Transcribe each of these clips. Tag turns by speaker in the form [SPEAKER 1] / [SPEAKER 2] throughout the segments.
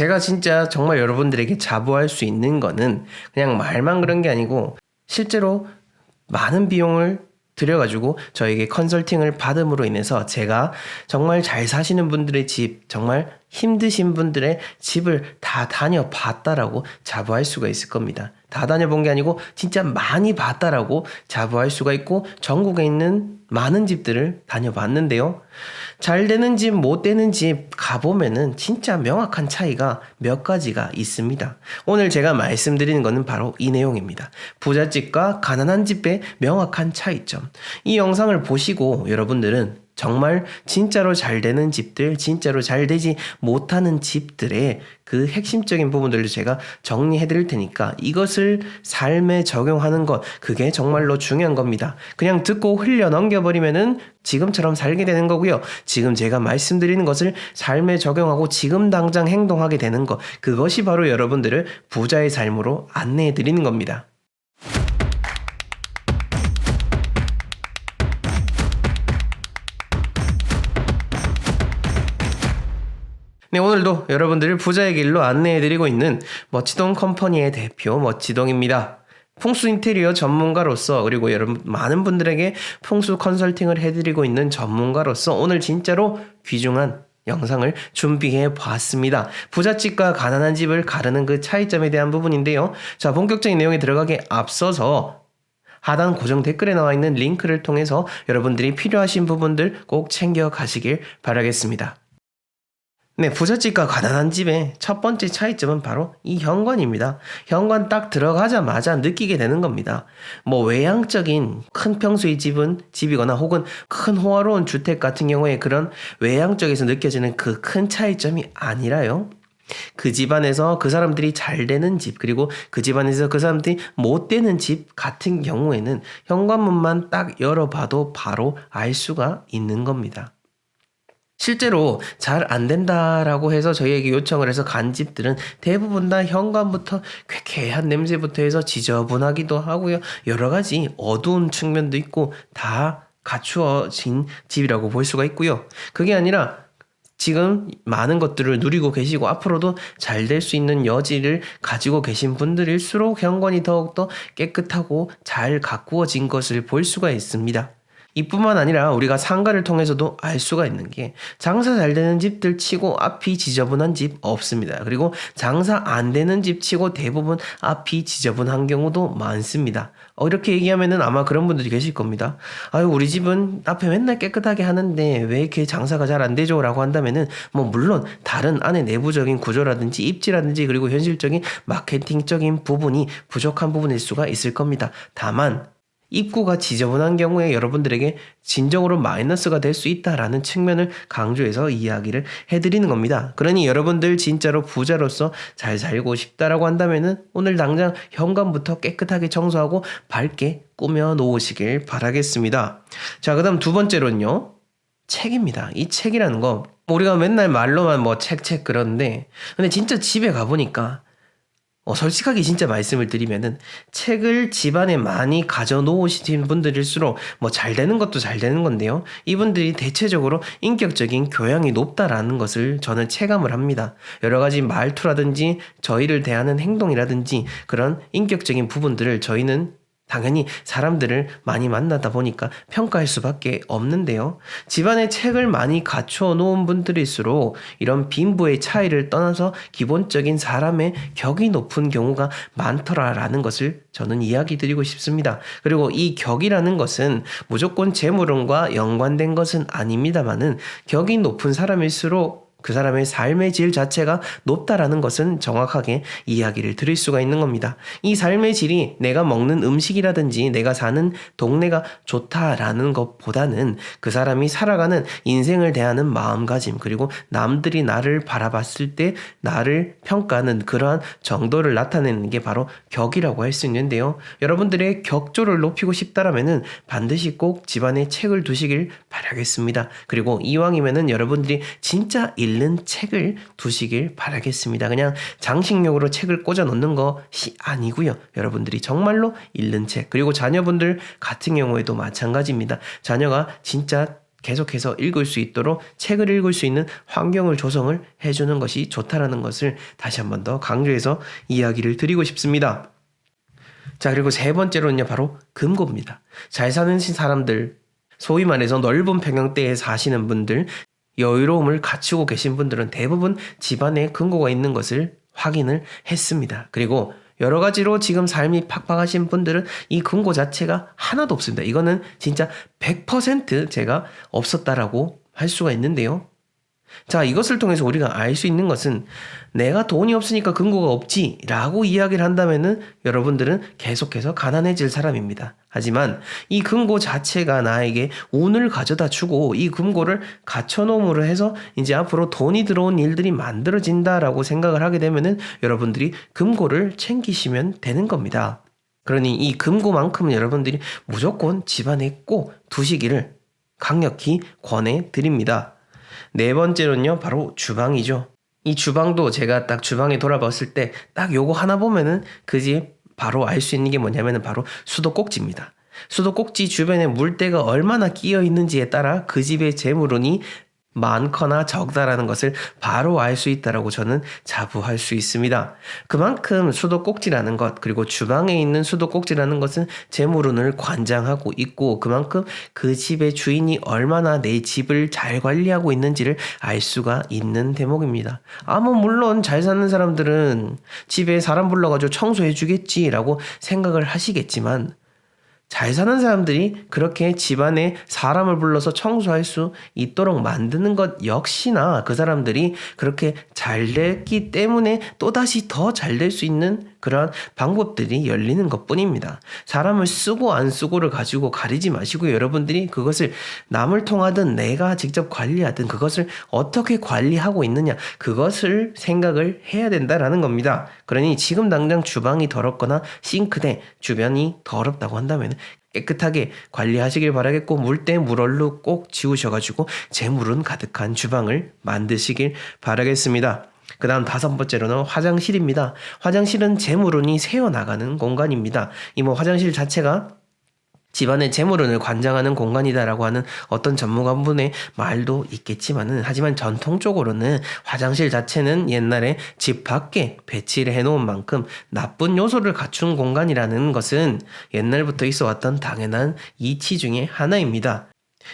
[SPEAKER 1] 제가 진짜 정말 여러분들에게 자부할 수 있는 거는 그냥 말만 그런 게 아니고 실제로 많은 비용을 들여가지고 저에게 컨설팅을 받음으로 인해서 제가 정말 잘 사시는 분들의 집, 정말 힘드신 분들의 집을 다 다녀봤다라고 자부할 수가 있을 겁니다. 다 다녀본 게 아니고 진짜 많이 봤다라고 자부할 수가 있고 전국에 있는 많은 집들을 다녀봤는데요. 잘 되는 집, 못 되는 집 가보면은 진짜 명확한 차이가 몇 가지가 있습니다. 오늘 제가 말씀드리는 것은 바로 이 내용입니다. 부잣집과 가난한 집의 명확한 차이점. 이 영상을 보시고 여러분들은 정말 진짜로 잘 되는 집들, 진짜로 잘 되지 못하는 집들의 그 핵심적인 부분들을 제가 정리해 드릴 테니까 이것을 삶에 적용하는 것, 그게 정말로 중요한 겁니다. 그냥 듣고 흘려 넘겨버리면은 지금처럼 살게 되는 거고요. 지금 제가 말씀드리는 것을 삶에 적용하고 지금 당장 행동하게 되는 것, 그것이 바로 여러분들을 부자의 삶으로 안내해 드리는 겁니다. 네, 오늘도 여러분들을 부자의 길로 안내해드리고 있는 멋지동 컴퍼니의 대표 멋지동입니다. 풍수 인테리어 전문가로서 그리고 여러분 많은 분들에게 풍수 컨설팅을 해드리고 있는 전문가로서 오늘 진짜로 귀중한 영상을 준비해 봤습니다. 부잣집과 가난한 집을 가르는 그 차이점에 대한 부분인데요. 자, 본격적인 내용에 들어가기 앞서서 하단 고정 댓글에 나와 있는 링크를 통해서 여러분들이 필요하신 부분들 꼭 챙겨 가시길 바라겠습니다. 네, 부잣집과 가난한 집의 첫 번째 차이점은 바로 이 현관입니다. 현관 딱 들어가자마자 느끼게 되는 겁니다. 뭐 외향적인 큰 평수의 집은 집이거나 혹은 큰 호화로운 주택 같은 경우에 그런 외향적에서 느껴지는 그 큰 차이점이 아니라요. 그 집안에서 그 사람들이 잘 되는 집, 그리고 그 집안에서 그 사람들이 못 되는 집 같은 경우에는 현관문만 딱 열어봐도 바로 알 수가 있는 겁니다. 실제로 잘 안 된다라고 해서 저희에게 요청을 해서 간 집들은 대부분 다 현관부터 쾌쾌한 냄새부터 해서 지저분하기도 하고요. 여러 가지 어두운 측면도 있고 다 갖추어진 집이라고 볼 수가 있고요. 그게 아니라 지금 많은 것들을 누리고 계시고 앞으로도 잘 될 수 있는 여지를 가지고 계신 분들일수록 현관이 더욱더 깨끗하고 잘 가꾸어진 것을 볼 수가 있습니다. 이뿐만 아니라 우리가 상가를 통해서도 알 수가 있는 게 장사 잘 되는 집들 치고 앞이 지저분한 집 없습니다. 그리고 장사 안 되는 집 치고 대부분 앞이 지저분한 경우도 많습니다. 어, 이렇게 얘기하면은 아마 그런 분들이 계실 겁니다. 아유, 우리 집은 앞에 맨날 깨끗하게 하는데 왜 이렇게 장사가 잘 안 되죠? 라고 한다면은 뭐 물론 다른 안에 내부적인 구조라든지 입지라든지 그리고 현실적인 마케팅적인 부분이 부족한 부분일 수가 있을 겁니다. 다만 입구가 지저분한 경우에 여러분들에게 진정으로 마이너스가 될 수 있다라는 측면을 강조해서 이야기를 해드리는 겁니다. 그러니 여러분들 진짜로 부자로서 잘 살고 싶다라고 한다면은 오늘 당장 현관부터 깨끗하게 청소하고 밝게 꾸며 놓으시길 바라겠습니다. 자, 그 다음 두 번째로는요. 책입니다. 이 책이라는 거 우리가 맨날 말로만 뭐 책책 그러는데 근데 진짜 집에 가보니까 어, 솔직하게 진짜 말씀을 드리면은 책을 집안에 많이 가져 놓으신 분들일수록 뭐 잘 되는 것도 잘 되는 건데요. 이분들이 대체적으로 인격적인 교양이 높다라는 것을 저는 체감을 합니다. 여러 가지 말투라든지 저희를 대하는 행동이라든지 그런 인격적인 부분들을 저희는 당연히 사람들을 많이 만나다 보니까 평가할 수밖에 없는데요. 집안에 책을 많이 갖추어 놓은 분들일수록 이런 빈부의 차이를 떠나서 기본적인 사람의 격이 높은 경우가 많더라라는 것을 저는 이야기 드리고 싶습니다. 그리고 이 격이라는 것은 무조건 재물운과 연관된 것은 아닙니다만은 격이 높은 사람일수록 그 사람의 삶의 질 자체가 높다라는 것은 정확하게 이야기를 드릴 수가 있는 겁니다. 이 삶의 질이 내가 먹는 음식이라든지 내가 사는 동네가 좋다라는 것보다는 그 사람이 살아가는 인생을 대하는 마음가짐 그리고 남들이 나를 바라봤을 때 나를 평가하는 그러한 정도를 나타내는 게 바로 격이라고 할 수 있는데요. 여러분들의 격조를 높이고 싶다라면은 반드시 꼭 집안에 책을 두시길 바라겠습니다. 그리고 이왕이면은 여러분들이 진짜 일 읽는 책을 두시길 바라겠습니다. 그냥 장식용으로 책을 꽂아 놓는 것이 아니고요. 여러분들이 정말로 읽는 책 그리고 자녀분들 같은 경우에도 마찬가지입니다. 자녀가 진짜 계속해서 읽을 수 있도록 책을 읽을 수 있는 환경을 조성을 해주는 것이 좋다라는 것을 다시 한 번 더 강조해서 이야기를 드리고 싶습니다. 자, 그리고 세 번째로는요, 바로 금고입니다. 잘 사는 사람들, 소위 말해서 넓은 평양대에 사시는 분들, 여유로움을 갖추고 계신 분들은 대부분 집안에 금고가 있는 것을 확인을 했습니다. 그리고 여러 가지로 지금 삶이 팍팍하신 분들은 이 금고 자체가 하나도 없습니다. 이거는 진짜 100% 제가 없었다라고 할 수가 있는데요. 자, 이것을 통해서 우리가 알 수 있는 것은 내가 돈이 없으니까 근거가 없지 라고 이야기를 한다면은 여러분들은 계속해서 가난해질 사람입니다. 하지만 이 금고 자체가 나에게 운을 가져다 주고 이 금고를 갖춰놓음으로 해서 이제 앞으로 돈이 들어온 일들이 만들어진다라고 생각을 하게 되면은 여러분들이 금고를 챙기시면 되는 겁니다. 그러니 이 금고만큼은 여러분들이 무조건 집안에 꼭 두시기를 강력히 권해 드립니다. 네 번째로는요, 바로 주방이죠. 이 주방도 제가 딱 주방에 돌아봤을 때 딱 요거 하나 보면은 그 집 바로 알 수 있는 게 뭐냐면은 바로 수도꼭지입니다. 수도꼭지 주변에 물때가 얼마나 끼어 있는지에 따라 그 집의 재물운이 많거나 적다라는 것을 바로 알 수 있다라고 저는 자부할 수 있습니다. 그만큼 수도꼭지라는 것 그리고 주방에 있는 수도꼭지라는 것은 재물운을 관장하고 있고 그만큼 그 집의 주인이 얼마나 내 집을 잘 관리하고 있는지를 알 수가 있는 대목입니다. 아 뭐 물론 잘 사는 사람들은 집에 사람 불러가지고 청소해 주겠지라고 생각을 하시겠지만 잘 사는 사람들이 그렇게 집안에 사람을 불러서 청소할 수 있도록 만드는 것 역시나 그 사람들이 그렇게 잘 됐기 때문에 또다시 더 잘 될 수 있는 그러한 방법들이 열리는 것 뿐입니다. 사람을 쓰고 안 쓰고를 가지고 가리지 마시고 여러분들이 그것을 남을 통하든 내가 직접 관리하든 그것을 어떻게 관리하고 있느냐 그것을 생각을 해야 된다라는 겁니다. 그러니 지금 당장 주방이 더럽거나 싱크대 주변이 더럽다고 한다면 깨끗하게 관리하시길 바라겠고 물 때 물얼로 꼭 지우셔가지고 재물은 가득한 주방을 만드시길 바라겠습니다. 그 다음 다섯 번째로는 화장실입니다. 화장실은 재물운이 새어나가는 공간입니다. 이 뭐 화장실 자체가 집안의 재물운을 관장하는 공간이다라고 하는 어떤 전문가분의 말도 있겠지만은 하지만 전통적으로는 화장실 자체는 옛날에 집 밖에 배치를 해놓은 만큼 나쁜 요소를 갖춘 공간이라는 것은 옛날부터 있어 왔던 당연한 이치 중의 하나입니다.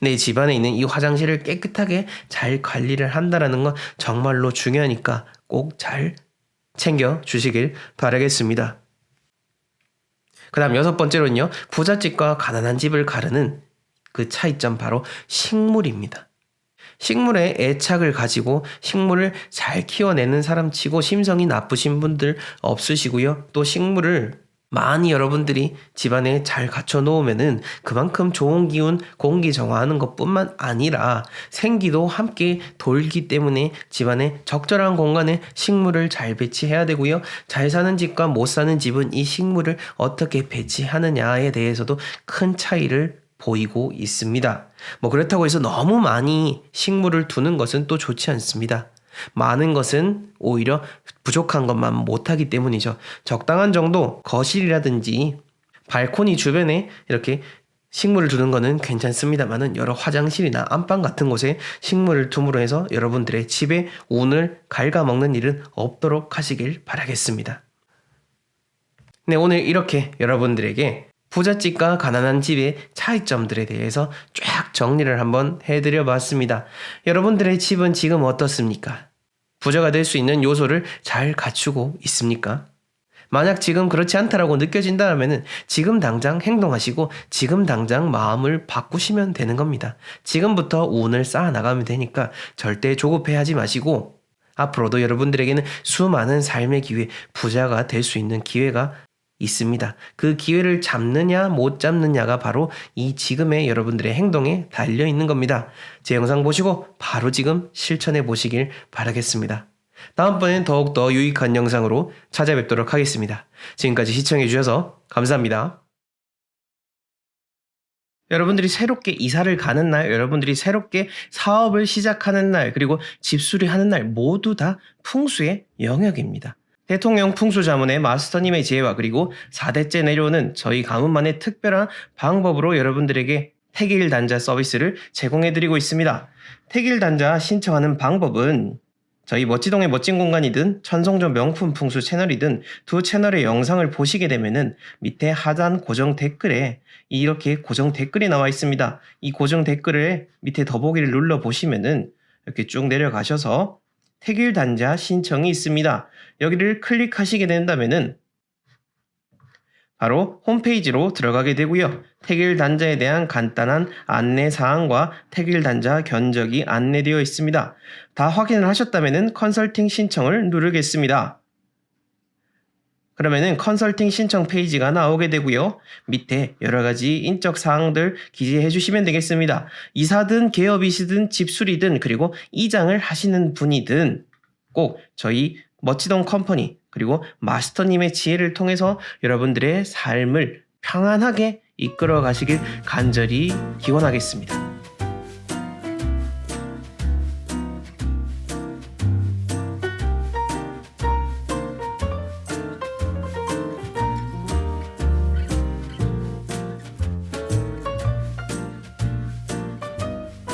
[SPEAKER 1] 내 집안에 있는 이 화장실을 깨끗하게 잘 관리를 한다라는 건 정말로 중요하니까 꼭 잘 챙겨 주시길 바라겠습니다. 그 다음 여섯 번째로는요, 부잣집과 가난한 집을 가르는 그 차이점 바로 식물입니다. 식물에 애착을 가지고 식물을 잘 키워내는 사람 치고 심성이 나쁘신 분들 없으시고요. 또 식물을 많이 여러분들이 집안에 잘 갖춰 놓으면은 그만큼 좋은 기운, 공기 정화하는 것 뿐만 아니라 생기도 함께 돌기 때문에 집안에 적절한 공간에 식물을 잘 배치해야 되고요. 잘 사는 집과 못 사는 집은 이 식물을 어떻게 배치하느냐에 대해서도 큰 차이를 보이고 있습니다. 뭐 그렇다고 해서 너무 많이 식물을 두는 것은 또 좋지 않습니다. 많은 것은 오히려 부족한 것만 못하기 때문이죠. 적당한 정도 거실이라든지 발코니 주변에 이렇게 식물을 두는 거는 괜찮습니다만은 여러 화장실이나 안방 같은 곳에 식물을 둠으로 해서 여러분들의 집에 운을 갉아먹는 일은 없도록 하시길 바라겠습니다. 네, 오늘 이렇게 여러분들에게 부잣집과 가난한 집의 차이점들에 대해서 쫙 정리를 한번 해드려 봤습니다. 여러분들의 집은 지금 어떻습니까? 부자가 될 수 있는 요소를 잘 갖추고 있습니까? 만약 지금 그렇지 않다라고 느껴진다면 지금 당장 행동하시고 지금 당장 마음을 바꾸시면 되는 겁니다. 지금부터 운을 쌓아 나가면 되니까 절대 조급해하지 마시고 앞으로도 여러분들에게는 수많은 삶의 기회, 부자가 될 수 있는 기회가 있습니다. 그 기회를 잡느냐 못 잡느냐가 바로 이 지금의 여러분들의 행동에 달려 있는 겁니다. 제 영상 보시고 바로 지금 실천해 보시길 바라겠습니다. 다음번엔 더욱더 유익한 영상으로 찾아뵙도록 하겠습니다. 지금까지 시청해 주셔서 감사합니다. 여러분들이 새롭게 이사를 가는 날, 여러분들이 새롭게 사업을 시작하는 날, 그리고 집 수리하는 날 모두 다 풍수의 영역입니다. 대통령 풍수 자문의 마스터님의 지혜와 그리고 4대째 내려오는 저희 가문만의 특별한 방법으로 여러분들에게 택일 단자 서비스를 제공해 드리고 있습니다. 택일 단자 신청하는 방법은 저희 멋지동의 멋진 공간이든 천성조 명품 풍수 채널이든 두 채널의 영상을 보시게 되면은 밑에 하단 고정 댓글에 이렇게 고정 댓글이 나와 있습니다. 이 고정 댓글을 밑에 더보기를 눌러 보시면은 이렇게 쭉 내려가셔서 택일 단자 신청이 있습니다. 여기를 클릭하시게 된다면은 바로 홈페이지로 들어가게 되고요. 택일 단자에 대한 간단한 안내 사항과 택일 단자 견적이 안내되어 있습니다. 다 확인을 하셨다면 컨설팅 신청을 누르겠습니다. 그러면은 컨설팅 신청 페이지가 나오게 되고요. 밑에 여러 가지 인적 사항들 기재해 주시면 되겠습니다. 이사든 개업이시든 집수리든 그리고 이장을 하시는 분이든 꼭 저희 멋지동 컴퍼니 그리고 마스터님의 지혜를 통해서 여러분들의 삶을 평안하게 이끌어 가시길 간절히 기원하겠습니다.